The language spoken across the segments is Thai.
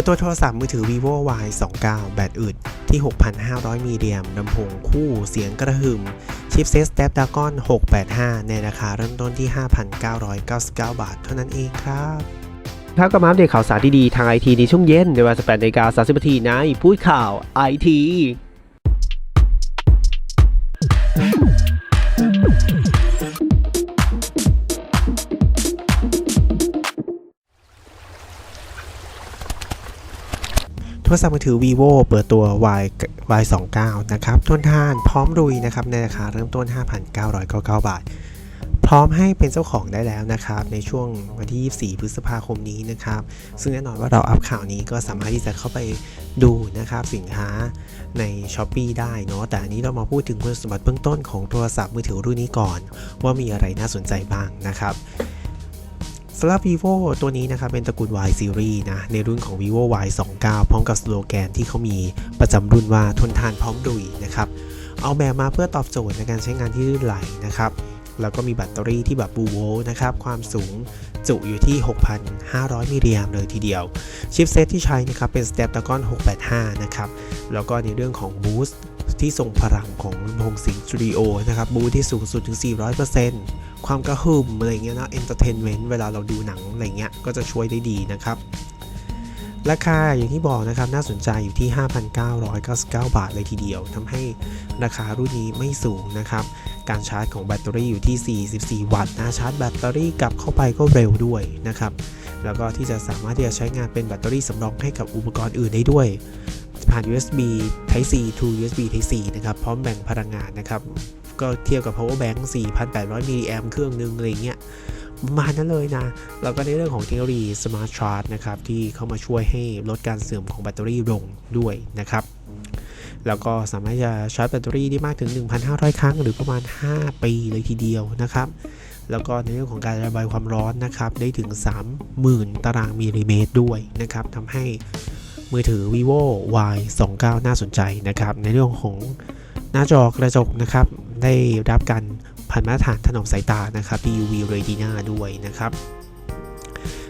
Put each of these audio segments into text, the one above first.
ปิดตัวโทรศัพท์มือถือ vivo y 2 9แบตอึดที่ 6,500 มิลลิแอมลำโพงคู่เสียงกระหึ่ม ชิปเซ็ต Snapdragon 685 ในราคาเริ่มต้นที่ 5,999 บาท เท่านั้นเองครับครับก็มาอัปเดตข่าวสารดีๆ ทางไอทีในช่วงเย็นในเวลา18นาฬิกา30นาทีในพูดข่าวไอที ทรศัพท์มือถือ vivo เปิดตัว y y 2 9นะครับทนทานพร้อมรุยนะครับในราคาเริ่มต้น 5,999 บาท พร้อมให้เป็นเจ้าของได้แล้วนะครับ ในช่วงวันที่ 24 พฤษภาคมนี้นะครับ ซึ่งแน่นอนว่าเราอัพข่าวนี้ก็สามารถที่จะเข้าไปดูนะครับ สินค้าใน s h อ p e e ได้เนาะแต่อันนี้เรามาพูดถึงคุณสมบัติเบื้องต้นของโทรศัพท์มือถือรุ่นนี้ก่อน ว่ามีอะไรน่าสนใจบ้างนะครับ สำหรับ vivo ตัวนี้นะครับเป็นตระกูล Y series นะ ในรุ่นของ vivo y 2 9พร้อมกับสโลแกนที่เขามีประจำรุ่นว่าทนทานพร้อมดุยนะครับเอาแบบมาเพื่อตอบโจทย์ในการใช้งานที่ลื่นไหลนะครับแล้วก็มีแบตเตอรี่ที่แบบบูโวนะครับ ความสูงจุอยู่ที่ 6,500 มิลลิแอมเลยทีเดียว ชิปเซตที่ใช้นะครับเป็น Snapdragon 685 นะครับ แล้วก็ในเรื่องของบูสต์ ที่ทรงพลังของลำโพงสิงสตูดิโอนะครับบูที่สูงสุดถึง 400%ความกระหึ่มอะไรเงี้ยนะเอนเตอร์เทนเมนต์เวลาเราดูหนังอะไรเงี้ยก็จะช่วยได้ดีนะครับ ราคาอย่างที่บอกนะครับน่าสนใจอยู่ที่ 5,999 บาทเลยทีเดียวทำให้ราคารุ่นนี้ไม่สูงนะครับ การชาร์จของแบตเตอรี่อยู่ที่ 44 วัตต์นะชาร์จแบตเตอรี่กลับเข้าไปก็เร็วด้วยนะครับแล้วก็ที่จะสามารถที่จะใช้งานเป็นแบตเตอรี่สำรองให้กับอุปกรณ์อื่นได้ด้วย ผ่าน USB Type C to USB Type C นะครับ พร้อมแบ่งพลังงานนะครับ ก็เทียบกับ power bank 4,800มิลลิแอมเครื่องหนึงอะไรเงี้ยประมาณนั้นเลยนะ แล้วก็ในเรื่องของเทคโนโลยี Smart Charge นะครับ ที่เข้ามาช่วยให้ลดการเสื่อมของแบตเตอรี่ลงด้วยนะครับ แล้วก็สามารถจะชาร์จแบตเตอรี่ได้มากถึง 1,500 ครั้ง หรือประมาณ 5 ปีเลยทีเดียวนะครับ แล้วก็ในเรื่องของการระบายความร้อนนะครับ ได้ถึง 30,000 ตารางมิลลิเมตรด้วยนะครับทำให้ มือถือ vivo y 2 9น่าสนใจนะครับ ในเรื่องของหน้าจอกระจกนะครับ ได้รับการผ่านมาตรฐานถนอมสายตานะครับ PUV Retina ด้วยนะครับ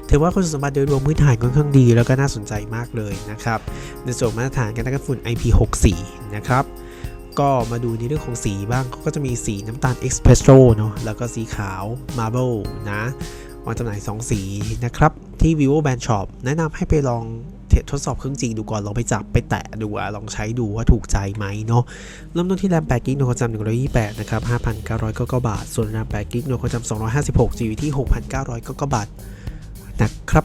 ถือว่าคุณสมบัติโดยรวมพื้นฐานค่อนข้างดี แล้วก็น่าสนใจมากเลยนะครับ ในส่วนมาตรฐานการกันฝุ่น IP64 นะครับก็มาดูในเรื่องของสีบ้างเขาก็จะมีสีน้ำตาล Espresso เนาะแล้วก็สีขาว Marble นะวางจำหน่าย 2 สีนะครับ ที่ vivo band shop แนะนำให้ไปลอง ททดสอบเครื่องจริงดูก่อนลองไปจับไปแตะดูลองใช้ดูว่าถูกใจไหมเนาะเริ่มต้นที่แรม8กิกหน่วยความจำ128นะครับ5,999บาท ส่วนแรม8กิกหน่วยความจำ256จะอยู่ที่ 6,999บาทนะครับ